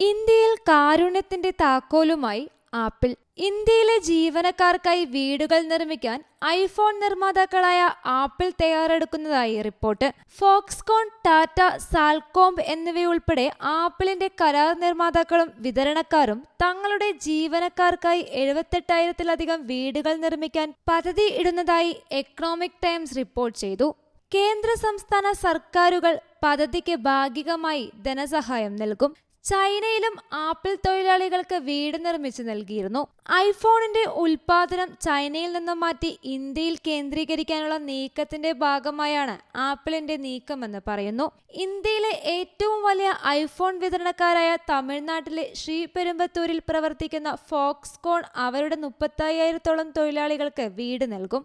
ഇന്ത്യയിൽ കാരുണ്യത്തിന്റെ താക്കോലുമായി ആപ്പിൾ. ഇന്ത്യയിലെ ജീവനക്കാർക്കായി വീടുകൾ നിർമ്മിക്കാൻ ഐഫോൺ നിർമ്മാതാക്കളായ ആപ്പിൾ തയ്യാറെടുക്കുന്നതായി റിപ്പോർട്ട്. ഫോക്സ്കോൺ ടാറ്റ സാൽകോംബ് എന്നിവയുൾപ്പെടെ ആപ്പിളിന്റെ കരാർ നിർമ്മാതാക്കളും വിതരണക്കാരും തങ്ങളുടെ ജീവനക്കാർക്കായി എഴുപത്തെട്ടായിരത്തിലധികം വീടുകൾ നിർമ്മിക്കാൻ പദ്ധതി ഇടുന്നതായി എക്കണോമിക് ടൈംസ് റിപ്പോർട്ട് ചെയ്തു. കേന്ദ്ര സംസ്ഥാന സർക്കാരുകൾ പദ്ധതിക്ക് ഭാഗികമായി ധനസഹായം നൽകും. ചൈനയിലും ആപ്പിൾ തൊഴിലാളികൾക്ക് വീട് നിർമ്മിച്ചു നൽകിയിരുന്നു. ഐഫോണിന്റെ ഉൽപാദനം ചൈനയിൽ നിന്നും മാറ്റി ഇന്ത്യയിൽ കേന്ദ്രീകരിക്കാനുള്ള നീക്കത്തിന്റെ ഭാഗമായാണ് ആപ്പിളിന്റെ നീക്കമെന്ന് പറയുന്നു. ഇന്ത്യയിലെ ഏറ്റവും വലിയ ഐഫോൺ വിതരണക്കാരായ തമിഴ്നാട്ടിലെ ശ്രീപെരുമ്പത്തൂരിൽ പ്രവർത്തിക്കുന്ന ഫോക്സ്കോൺ അവരുടെ മുപ്പത്തയ്യായിരത്തോളം തൊഴിലാളികൾക്ക് വീട് നൽകും.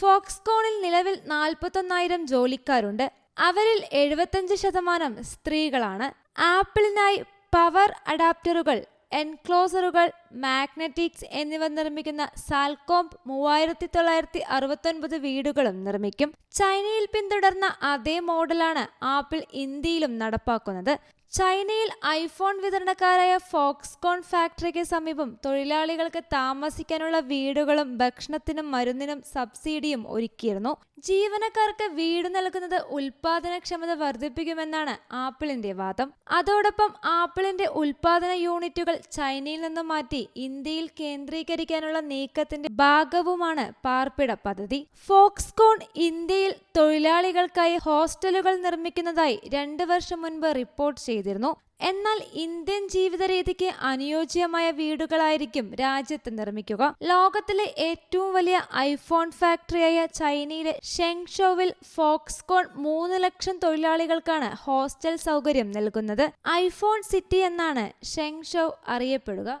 ഫോക്സ്കോണിൽ നിലവിൽ നാൽപ്പത്തൊന്നായിരം ജോലിക്കാരുണ്ട്. അവരിൽ എഴുപത്തഞ്ച് ശതമാനം സ്ത്രീകളാണ്. ആപ്പിളിനായി പവർ അഡാപ്റ്ററുകൾ എൻക്ലോസറുകൾ മാഗ്നറ്റിക്സ് എന്നിവ നിർമ്മിക്കുന്ന സാൽകോംപ് മൂവായിരത്തി തൊള്ളായിരത്തി അറുപത്തൊൻപത് വീടുകളും നിർമ്മിക്കും. ചൈനയിൽ പിന്തുടർന്ന അതേ മോഡലാണ് ആപ്പിൾ ഇന്ത്യയിലും നടപ്പാക്കുന്നത്. ചൈനയിൽ ഐഫോൺ വിതരണക്കാരായ ഫോക്സ്കോൺ ഫാക്ടറിക്ക് സമീപം തൊഴിലാളികൾക്ക് താമസിക്കാനുള്ള വീടുകളും ഭക്ഷണത്തിനും മരുന്നിനും സബ്സിഡിയും ഒരുക്കിയിരുന്നു. ജീവനക്കാർക്ക് വീട് നൽകുന്നത് ഉൽപാദനക്ഷമത വർദ്ധിപ്പിക്കുമെന്നാണ് ആപ്പിളിന്റെ വാദം. അതോടൊപ്പം ആപ്പിളിന്റെ ഉൽപാദന യൂണിറ്റുകൾ ചൈനയിൽ നിന്നും മാറ്റി ഇന്ത്യയിൽ കേന്ദ്രീകരിക്കാനുള്ള നീക്കത്തിന്റെ ഭാഗവുമാണ് പാർപ്പിട പദ്ധതി. ഫോക്സ്കോൺ ഇന്ത്യയിൽ തൊഴിലാളികൾക്കായി ഹോസ്റ്റലുകൾ നിർമ്മിക്കുന്നതായി രണ്ട് വർഷം മുൻപ് റിപ്പോർട്ട് ചെയ്തിരുന്നു. എന്നാൽ ഇന്ത്യൻ ജീവിത രീതിക്ക് അനുയോജ്യമായ വീടുകളായിരിക്കും രാജ്യത്ത് നിർമ്മിക്കുക. ലോകത്തിലെ ഏറ്റവും വലിയ ഐഫോൺ ഫാക്ടറിയായ ചൈനയിലെ ഷെങ്ഷോവിൽ ഫോക്സ്കോൺ മൂന്ന് ലക്ഷം തൊഴിലാളികൾക്കാണ് ഹോസ്റ്റൽ സൗകര്യം നൽകുന്നത്. ഐഫോൺ സിറ്റി എന്നാണ് ഷെങ്ഷോ അറിയപ്പെടുക.